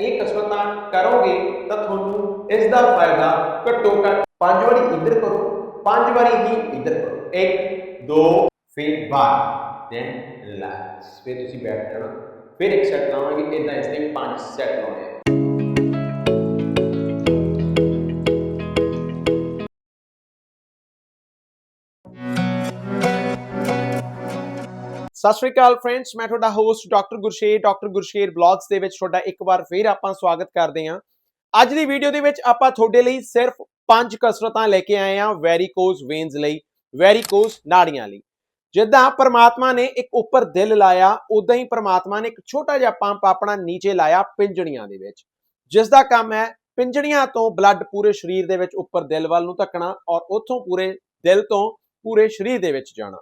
ਇਹ ਕਸਰਤਾਂ ਕਰੋਗੇ ਤਾਂ ਤੁਹਾਨੂੰ ਇਸ ਦਾ ਫਾਇਦਾ ਘੱਟੋ ਘੱਟ ਪੰਜ ਵਾਰੀ ਇੱਧਰ ਕਰੋ, ਪੰਜ ਵਾਰੀ ਹੀ ਇੱਧਰ ਕਰੋ। ਇੱਕ, ਦੋ, ਫਿਰ ਬਾਰ। ਦੈਨ ਰਿਲੈਕਸ ਫਿਰ ਤੁਸੀਂ ਬੈਠ ਜਾਣਾ। ਫਿਰ ਇੱਕ ਸੈਟ ਲਾਵਾਂਗੇ ਇਦਾਂ ਇਸ ਦੇ ਪੰਜ ਸੈਟ ਲਾਉਣੇ ਸਤਿ ਸ਼੍ਰੀ ਅਕਾਲ ਫਰੈਂਡਸ ਮੈਂ ਤੁਹਾਡਾ host doctor Gursher doctor Gursher blogs ਦੇ ਵਿੱਚ ਤੁਹਾਡਾ ਇੱਕ ਵਾਰ ਫੇਰ ਆਪਾਂ ਸਵਾਗਤ ਕਰਦੇ ਹਾਂ। ਅੱਜ ਦੀ ਵੀਡੀਓ ਦੇ ਵਿੱਚ ਆਪਾਂ ਤੁਹਾਡੇ ਲਈ ਸਿਰਫ ਪੰਜ ਕਸਰਤਾਂ ਲੈ ਕੇ ਆਏ ਹਾਂ ਵੈਰੀਕੋਜ਼ ਵੇਨਸ ਲਈ ਵੈਰੀਕੋਜ਼ ਨਾੜੀਆਂ ਲਈ। ਜਿੱਦਾਂ ਪਰਮਾਤਮਾ ਨੇ ਇੱਕ ਉੱਪਰ ਦਿਲ ਲਾਇਆ ਉਦਾਂ ਹੀ ਪਰਮਾਤਮਾ ਨੇ ਇੱਕ ਛੋਟਾ ਜਿਹਾ ਪੰਪ ਆਪਣਾ ਨੀਚੇ ਲਾਇਆ ਪਿੰਜੜੀਆਂ ਦੇ ਵਿੱਚ। ਜਿਸ ਦਾ ਕੰਮ ਹੈ ਪਿੰਜੜੀਆਂ ਤੋਂ ਬਲੱਡ ਪੂਰੇ ਸਰੀਰ ਦੇ ਵਿੱਚ ਉੱਪਰ ਦਿਲ ਵੱਲ ਨੂੰ ਧੱਕਣਾ ਔਰ ਉੱਥੋਂ ਪੂਰੇ ਦਿਲ ਤੋਂ ਪੂਰੇ ਸਰੀਰ ਦੇ ਵਿੱਚ ਜਾਣਾ।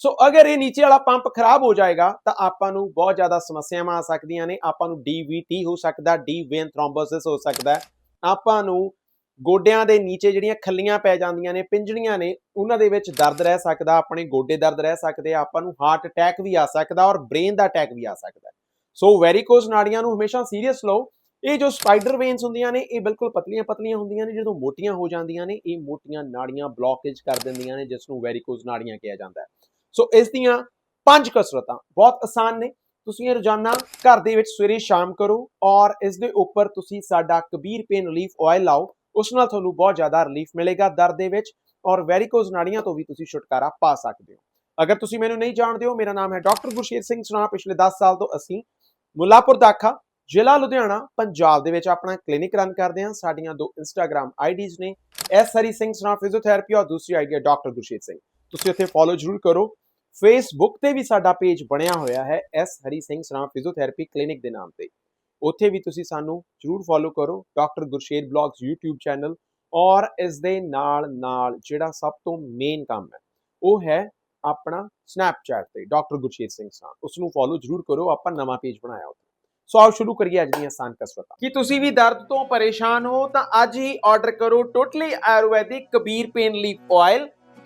ਸੋ ਅਗਰ ਇਹ ਨੀਚੇ ਵਾਲਾ ਪੰਪ ਖਰਾਬ ਹੋ ਜਾਏਗਾ, ਤਾਂ ਆਪਾਂ ਨੂੰ ਬਹੁਤ ਜ਼ਿਆਦਾ ਸਮੱਸਿਆਵਾਂ ਆ ਸਕਦੀਆਂ ਨੇ। ਆਪਾਂ ਨੂੰ ਡੀਵੀਟੀ ਹੋ ਸਕਦਾ ਡੀ ਵੇਨ ਥ੍ਰੋਮਬੋਸਿਸ ਹੋ ਸਕਦਾ ਆਪਾਂ ਨੂੰ ਗੋਡਿਆਂ ਦੇ ਨੀਚੇ ਜਿਹੜੀਆਂ ਖੱਲੀਆਂ ਪੈ ਜਾਂਦੀਆਂ ਨੇ ਪਿੰਜੜੀਆਂ ਨੇ, ਉਹਨਾਂ ਦੇ ਵਿੱਚ ਦਰਦ ਰਹਿ ਸਕਦਾ, ਆਪਣੇ ਗੋਡੇ ਦਰਦ ਰਹਿ ਸਕਦੇ ਆ, ਆਪਾਂ ਨੂੰ ਹਾਰਟ ਅਟੈਕ ਵੀ ਆ ਸਕਦਾ ਔਰ ਬ੍ਰੇਨ ਦਾ ਅਟੈਕ ਵੀ ਆ ਸਕਦਾ। ਸੋ ਵੈਰੀਕੋਜ਼ ਨਾੜੀਆਂ ਨੂੰ ਹਮੇਸ਼ਾ ਸੀਰੀਅਸ ਲਓ। ਇਹ ਜੋ ਸਪਾਈਡਰ ਵੇਨਸ ਹੁੰਦੀਆਂ ਨੇ, ਇਹ ਬਿਲਕੁਲ ਪਤਲੀਆਂ ਪਤਲੀਆਂ ਹੁੰਦੀਆਂ ਨੇ, ਜਦੋਂ ਮੋਟੀਆਂ ਹੋ ਜਾਂਦੀਆਂ ਨੇ, ਇਹ ਮੋਟੀਆਂ ਨਾੜੀਆਂ ਬਲੌਕੇਜ ਕਰ ਦਿੰਦੀਆਂ ਨੇ, ਜਿਸ ਨੂੰ ਵੈਰੀਕੋਜ਼ ਨਾੜੀਆਂ ਕਿਹਾ ਜਾਂਦਾ ਹੈ। ਸੋ ਇਸ ਦੀਆਂ ਪੰਜ ਕਸਰਤਾਂ ਬਹੁਤ ਆਸਾਨ ਨੇ। ਤੁਸੀਂ ਇਹ ਰੋਜ਼ਾਨਾ ਘਰ ਦੇ ਵਿੱਚ ਸਵੇਰੇ ਸ਼ਾਮ ਕਰੋ ਔਰ ਇਸ ਦੇ ਉੱਪਰ ਤੁਸੀਂ ਸਾਡਾ ਕਬੀਰ ਪੇਨ ਰਿਲੀਫ ਆਇਲ ਲਾਓ, ਉਸ ਨਾਲ ਤੁਹਾਨੂੰ ਬਹੁਤ ਜ਼ਿਆਦਾ ਰਿਲੀਫ ਮਿਲੇਗਾ ਦਰਦ ਦੇ ਵਿੱਚ ਔਰ ਵੈਰੀਕੋਜ਼ ਨਾੜੀਆਂ ਤੋਂ ਵੀ ਤੁਸੀਂ ਛੁਟਕਾਰਾ ਪਾ ਸਕਦੇ ਹੋ। ਅਗਰ ਤੁਸੀਂ ਮੈਨੂੰ ਨਹੀਂ ਜਾਣਦੇ ਹੋ, ਮੇਰਾ ਨਾਮ ਹੈ ਡਾਕਟਰ ਗੁਰਸ਼ੇਰ ਸਿੰਘ ਸਨਾ ਪਿਛਲੇ 10 ਸਾਲ ਤੋਂ ਅਸੀਂ ਮੁੱਲਾਪੁਰ ਦਾਖਾ ਜ਼ਿਲ੍ਹਾ ਲੁਧਿਆਣਾ, ਪੰਜਾਬ ਦੇ ਵਿੱਚ ਆਪਣਾ ਕਲੀਨਿਕ ਰਨ ਕਰਦੇ ਹਾਂ। ਸਾਡੀਆਂ ਦੋ ਇੰਸਟਾਗ੍ਰam ਆਈਡੀਜ਼ ਨੇ ਐਸ ਹਰੀ ਸਿੰਘ ਸਨਾ ਫਿਜ਼ੀਓਥੈਰੇਪੀ ਔਰ ਦੂਸਰੀ ਆਈਡੀ ਹੈ ਡਾਕਟਰ ਗੁਰਸ਼ੇਰ ਸਿੰਘ। ਤੁਸੀਂ ਉੱਥੇ ਫੋਲੋ ਜ਼ਰੂਰ ਕਰੋ। ਫੇਸਬੁੱਕ ਤੇ ਵੀ ਸਾਡਾ ਪੇਜ ਬਣਿਆ ਹੋਇਆ ਹੈ ਐਸ ਹਰੀ ਸਿੰਘ ਸਰਾਂ ਫਿਜ਼ੀਓਥੈਰੇਪੀ ਕਲੀਨਿਕ ਦੇ ਨਾਮ ਤੇ। ਉੱਥੇ ਵੀ ਤੁਸੀਂ ਸਾਨੂੰ ਜਰੂਰ ਫੋਲੋ ਕਰੋ doctor Gursher blogs YouTube channel ਔਰ ਇਸ ਦੇ ਨਾਲ ਨਾਲ ਜਿਹੜਾ ਸਭ ਤੋਂ ਮੇਨ ਕੰਮ ਹੈ, ਉਹ ਹੈ ਆਪਣਾ ਸਨੈਪਚੈਟ ਤੇ ਡਾਕਟਰ ਗੁਰਸ਼ੇਰ ਸਿੰਘ ਸਰਾਂ ਉਸ ਨੂੰ ਫੋਲੋ ਜਰੂਰ ਕਰੋ, ਆਪਾਂ ਨਵਾਂ ਪੇਜ ਬਣਾਇਆ ਉੱਥੇ। ਸੋ ਆਓ ਸ਼ੁਰੂ ਕਰੀਏ ਅੱਜ ਦੀਆਂ ਆਸਾਨ ਕਸਰਤਾਂ ਕੀ ਤੁਸੀਂ ਵੀ ਦਰਦ ਤੋਂ ਪਰੇਸ਼ਾਨ ਹੋ ਤਾਂ ਅੱਜ ਹੀ ਆਰਡਰ ਕਰੋ totally Ayurvedic Kabir pain leaf oil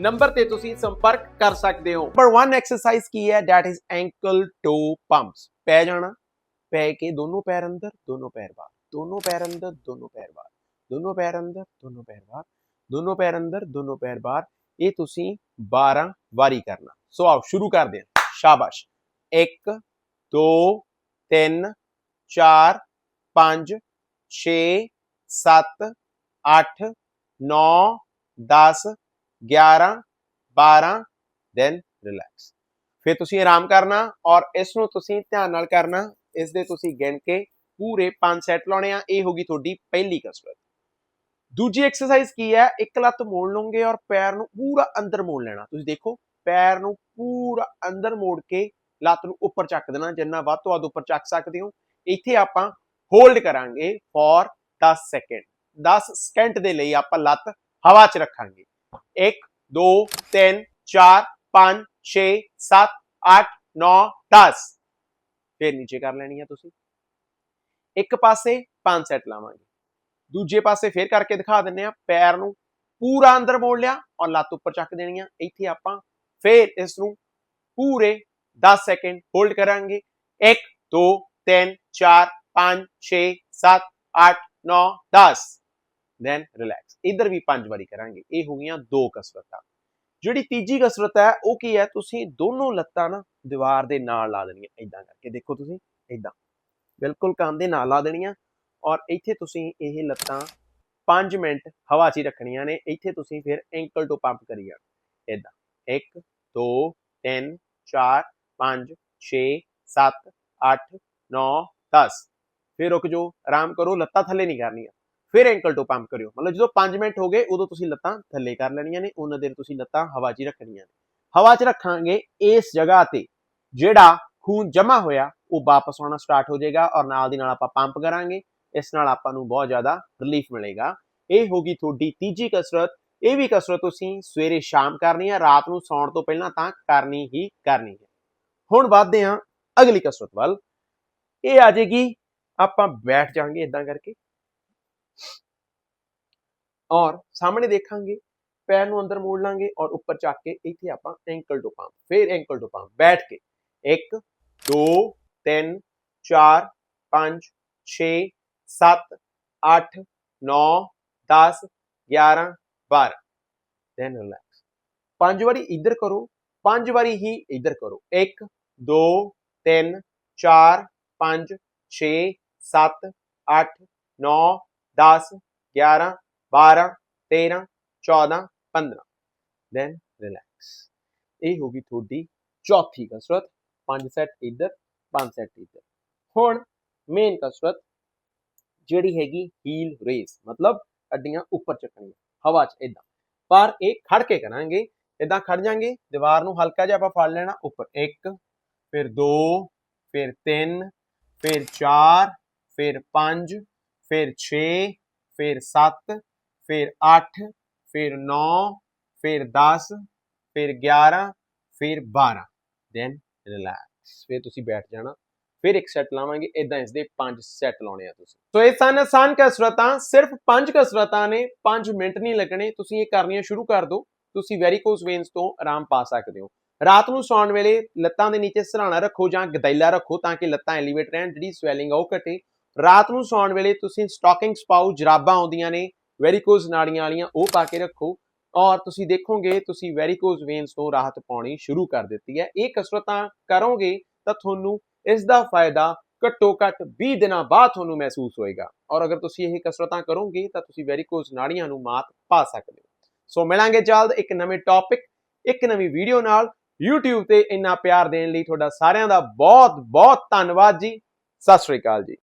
number ਤੇ ਤੁਸੀਂ ਸੰਪਰਕ ਕਰ ਸਕਦੇ ਹੋ। ਨੰਬਰ 1 ਐਕਸਰਸਾਈਜ਼ ਕੀ ਹੈ? That is ankle toe pumps. ਪੈ ਜਾਣਾ, ਪੈ ਕੇ ਦੋਨੋਂ ਪੈਰ ਅੰਦਰ, ਦੋਨੋਂ ਪੈਰ ਬਾਹਰ। ਦੋਨੋਂ ਪੈਰ ਅੰਦਰ, ਦੋਨੋਂ ਪੈਰ ਬਾਹਰ। ਦੋਨੋਂ ਪੈਰ ਅੰਦਰ, ਦੋਨੋਂ ਪੈਰ ਬਾਹਰ। ਦੋਨੋਂ ਪੈਰ ਅੰਦਰ, ਦੋਨੋਂ ਪੈਰ ਬਾਹਰ। ਇਹ ਤੁਸੀਂ 12 ਵਾਰੀ ਕਰਨਾ। ਸੋ ਆਓ, ਸ਼ੁਰੂ ਕਰਦੇ ਹਾਂ। ਸ਼ਾਬਾਸ਼। 1 2 3 4 5 6 7 8 9 10 11 12 ਦੈਨ ਰਿਲੈਕਸ ਫਿਰ ਤੁਸੀਂ ਆਰਾਮ ਕਰਨਾ ਔਰ ਇਸ ਨੂੰ ਤੁਸੀਂ ਧਿਆਨ ਨਾਲ ਕਰਨਾ, ਇਸ ਦੇ ਤੁਸੀਂ ਗਿਣ ਕੇ ਪੂਰੇ 5 ਸੈੱਟ ਲਾਉਣੇ ਆ, ਇਹ ਹੋਗੀ ਤੁਹਾਡੀ ਪਹਿਲੀ ਕਸਰਤ। ਦੂਜੀ ਐਕਸਰਸਾਈਜ਼ ਕੀ ਹੈ? ਇੱਕ ਲੱਤ ਮੋੜ ਲਓਗੇ ਔਰ ਪੈਰ ਨੂੰ ਪੂਰਾ ਅੰਦਰ ਮੋੜ ਲੈਣਾ। ਤੁਸੀਂ ਦੇਖੋ, ਪੈਰ ਨੂੰ ਪੂਰਾ ਅੰਦਰ ਮੋੜ ਕੇ ਲੱਤ ਨੂੰ ਉੱਪਰ ਚੱਕ ਦੇਣਾ, ਜਿੰਨਾ ਵੱਧ ਤੋਂ ਵੱਧ ਉੱਪਰ ਚੱਕ ਸਕਦੇ ਹੋ। ਇੱਥੇ ਆਪਾਂ ਹੋਲਡ ਕਰਾਂਗੇ ਫॉर 10 ਸੈਕਿੰਡ 10 ਸਕਿੰਟ ਦੇ ਲਈ ਆਪਾਂ ਲੱਤ ਹਵਾ 'ਚ ਰੱਖਾਂਗੇ। 1 2 3 4 5 6 7 8 9 10 ਫਿਰ ਨੀਚੇ ਕਰ ਲੈਣੀ ਹੈ ਤੁਸੀਂ ਇੱਕ ਪਾਸੇ ਪੰਜ ਸੈੱਟ ਲਾਵਾਂਗੇ ਦੂਜੇ ਪਾਸੇ ਫੇਰ ਕਰਕੇ ਦਿਖਾ ਦਿੰਨੇ ਆ ਪੈਰ ਨੂੰ ਪੂਰਾ ਅੰਦਰ ਮੋੜ ਲਿਆ ਔਰ ਲੱਤ ਉੱਪਰ ਚੱਕ ਦੇਣੀ ਆ ਇੱਥੇ ਆਪਾਂ ਫੇਰ ਇਸ ਨੂੰ ਪੂਰੇ 10 ਸੈਕਿੰਡ ਹੋਲਡ ਕਰਾਂਗੇ 1 2 3 4 5 6 7 8 9 10 ਦੈਨ ਰਿਲੈਕਸ ਇਧਰ ਵੀ ਪੰਜ ਵਾਰੀ ਕਰਾਂਗੇ। ਇਹ ਹੋ ਗਈਆਂ ਦੋ ਕਸਰਤਾਂ। ਜਿਹੜੀ ਤੀਜੀ ਕਸਰਤ ਹੈ, ਉਹ ਕੀ ਹੈ? ਤੁਸੀਂ ਦੋਨੋਂ ਲੱਤਾਂ ਨਾ ਦੀਵਾਰ ਦੇ ਨਾਲ ਲਾ ਦੇਣੀਆਂ ਇਦਾਂ ਕਰਕੇ। ਦੇਖੋ ਤੁਸੀਂ ਇਦਾਂ ਬਿਲਕੁਲ ਕੰਨ ਦੇ ਨਾਲ ਲਾ ਦੇਣੀਆਂ ਔਰ ਇੱਥੇ ਤੁਸੀਂ ਇਹ ਲੱਤਾਂ 5 ਮਿੰਟ ਹਵਾ 'ਚ ਹੀ ਰੱਖਣੀਆਂ ਨੇ। ਇੱਥੇ ਤੁਸੀਂ ਫਿਰ ਐਂਕਲ ਤੋਂ ਪੰਪ ਕਰੀ ਜਾਣਾ। ਇਦਾਂ 1 2 3 4 5 6 7 8 9 10 ਫਿਰ ਰੁਕ ਜਾਓ। ਆਰਾਮ ਕਰੋ। ਲੱਤਾਂ ਥੱਲੇ ਨਹੀਂ ਕਰਨੀਆਂ। ਫਿਰ ਐਂਕਲ ਟੂ ਪੰਪ ਕਰਿਓ। ਮਤਲਬ ਜਦੋਂ 5 ਮਿੰਟ ਹੋ ਗਏ, ਉਦੋਂ ਤੁਸੀਂ ਲੱਤਾਂ ਥੱਲੇ ਕਰ ਲੈਣੀਆਂ ਨੇ, ਉਹਨਾਂ ਦੇਰ ਤੁਸੀਂ ਲੱਤਾਂ ਹਵਾ 'ਚ ਰੱਖਣੀਆਂ ਨੇ। ਹਵਾ 'ਚ ਰੱਖਾਂਗੇ ਇਸ ਜਗ੍ਹਾ ਤੇ, ਜਿਹੜਾ ਖੂਨ ਜਮਾ ਹੋਇਆ, ਉਹ ਵਾਪਸ ਆਉਣਾ ਸਟਾਰਟ ਹੋ ਜਾਏਗਾ ਔਰ ਨਾਲ ਦੀ ਨਾਲ ਆਪਾਂ ਪੰਪ ਕਰਾਂਗੇ। ਇਸ ਨਾਲ ਆਪਾਂ ਨੂੰ ਬਹੁਤ ਜ਼ਿਆਦਾ ਰਿਲੀਫ ਮਿਲੇਗਾ। ਇਹ ਹੋਗੀ ਤੁਹਾਡੀ ਤੀਜੀ ਕਸਰਤ। ਇਹ ਵੀ ਕਸਰਤ ਤੁਸੀਂ ਸਵੇਰੇ ਸ਼ਾਮ ਕਰਨੀ ਹੈ ਰਾਤ ਨੂੰ ਸੌਣ ਤੋਂ ਪਹਿਲਾਂ ਤਾਂ ਕਰਨੀ ਹੀ ਕਰਨੀ ਹੈ। ਹੁਣ ਵੱਧਦੇ ਹਾਂ ਅਗਲੀ ਕਸਰਤ ਵੱਲ। ਇਹ ਆ ਜਾਏਗੀ, ਆਪਾਂ ਬੈਠ ਜਾਾਂਗੇ ਇਦਾਂ ਕਰਕੇ। ਔਰ ਸਾਹਮਣੇ ਦੇਖਾਂਗੇ ਪੈਰ ਨੂੰ ਅੰਦਰ ਮੋੜ ਲਾਂਗੇ ਔਰ ਉੱਪਰ ਚੱਕ ਕੇ ਇੱਥੇ ਆਪਾਂ ਐਂਕਲ ਟੂ ਪੰਪ ਫਿਰ ਐਂਕਲ ਟੂ ਪੰਪ ਬੈਠ ਕੇ 1 2 3 4 5 6 7 8 9 10 11 12 ਦੈਨ ਰਿਲੈਕਸ ਪੰਜ ਵਾਰੀ ਇੱਧਰ ਕਰੋ ਪੰਜ ਵਾਰੀ ਹੀ ਇੱਧਰ ਕਰੋ 1 2 3 4 5 6 7 8 9 10 11 12 13 14 15 ਦੈਨ ਰਿਲੈਕਸ ਇਹ ਹੋ ਗਈ ਤੁਹਾਡੀ ਚੌਥੀ ਕਸਰਤ। ਪੰਜ ਸੈੱਟ ਇੱਧਰ, ਪੰਜ ਸੈੱਟ ਇੱਧਰ। ਹੁਣ ਮੇਨ ਕਸਰਤ ਜਿਹੜੀ ਹੈਗੀ ਹੀਲ ਰੇਸ ਮਤਲਬ ਅੱਡੀਆਂ ਉੱਪਰ ਚੱਕਣੀਆਂ, ਹਵਾ 'ਚ ਇਦਾਂ ਪਰ ਇਹ ਖੜ ਕੇ ਕਰਾਂਗੇ ਇਦਾਂ ਖੜ ਜਾਾਂਗੇ, ਦੀਵਾਰ ਨੂੰ ਹਲਕਾ ਜਿਹਾ ਆਪਾਂ ਫੜ ਲੈਣਾ, ਉੱਪਰ 1 ਫਿਰ 2 ਫਿਰ 3 ਫਿਰ 4 ਫਿਰ 5 ਫਿਰ 6 ਫਿਰ 7 ਫਿਰ 8 ਫਿਰ 9 ਫਿਰ 10 ਫਿਰ 11 ਫਿਰ 12 ਦੈਨ ਰਿਲੈਕਸ ਫਿਰ ਤੁਸੀਂ ਬੈਠ ਜਾਣਾ। ਫਿਰ ਇੱਕ ਸੈੱਟ ਲਾਵਾਂਗੇ। ਇਦਾਂ ਇਸ ਦੇ 5 ਸੈੱਟ ਲਾਉਣੇ ਆ ਤੁਸੀਂ। ਸੋ ਇਹ ਸਨ ਆਸਾਨ ਕਸਰਤਾਂ। ਸਿਰਫ 5 ਕਸਰਤਾਂ ਨੇ। 5 ਮਿੰਟ ਨਹੀਂ ਲੱਗਣੇ। ਤੁਸੀਂ ਇਹ ਕਰਨੀਆਂ ਸ਼ੁਰੂ ਕਰ ਦਿਓ। ਤੁਸੀਂ ਵੈਰੀਕੋਸ ਵੇਨਸ ਤੋਂ ਆਰਾਮ ਪਾ ਸਕਦੇ ਹੋ। ਰਾਤ ਨੂੰ ਸੌਣ ਵੇਲੇ ਲੱਤਾਂ ਦੇ ਨੀਚੇ ਸਰਾਣਾ ਰੱਖੋ ਜਾਂ ਗਦੈਲਾ ਰੱਖੋ ਤਾਂ ਕਿ ਲੱਤਾਂ ਐਲੀਵੇਟ ਰਹਿਣ। ਜਿਹੜੀ ਸਵੈਲਿੰਗ ਆ ਉਹ ਘਟੇ। ਰਾਤ ਨੂੰ ਸੌਣ ਵੇਲੇ ਤੁਸੀਂ ਸਟਾਕਿੰਗਸ ਪਾਓ, ਜਰਾਬਾਂ ਆਉਂਦੀਆਂ ਨੇ ਵੈਰੀਕੋਜ਼ ਨਾੜੀਆਂ ਵਾਲੀਆਂ, ਉਹ ਪਾ ਕੇ ਰੱਖੋ। ਔਰ ਤੁਸੀਂ ਦੇਖੋਗੇ, ਤੁਸੀਂ ਵੈਰੀਕੋਜ਼ ਵੇਨਸ ਤੋਂ ਰਾਹਤ ਪਾਉਣੀ ਸ਼ੁਰੂ ਕਰ ਦਿੱਤੀ ਹੈ। ਇਹ ਕਸਰਤਾਂ ਕਰੋਗੇ ਤਾਂ ਤੁਹਾਨੂੰ ਇਸ ਦਾ ਫਾਇਦਾ ਘੱਟੋ ਘੱਟ 20 ਦਿਨਾਂ ਬਾਅਦ ਤੁਹਾਨੂੰ ਮਹਿਸੂਸ ਹੋਏਗਾ। ਔਰ ਅਗਰ ਤੁਸੀਂ ਇਹ ਕਸਰਤਾਂ ਕਰੋਗੇ ਤਾਂ ਤੁਸੀਂ ਵੈਰੀਕੋਜ਼ ਨਾੜੀਆਂ ਨੂੰ ਮਾਤ ਪਾ ਸਕਦੇ ਹੋ। ਸੋ ਮਿਲਾਂਗੇ ਜਲਦ ਇੱਕ ਨਵੇਂ ਟੌਪਿਕ ਇੱਕ ਨਵੀਂ ਵੀਡੀਓ ਨਾਲ। YouTube ਤੇ ਇੰਨਾ ਪਿਆਰ ਦੇਣ ਲਈ ਤੁਹਾਡਾ ਸਾਰਿਆਂ ਦਾ ਬਹੁਤ ਬਹੁਤ ਧੰਨਵਾਦ ਜੀ। ਸਤਿ ਸ਼੍ਰੀ ਅਕਾਲ ਜੀ।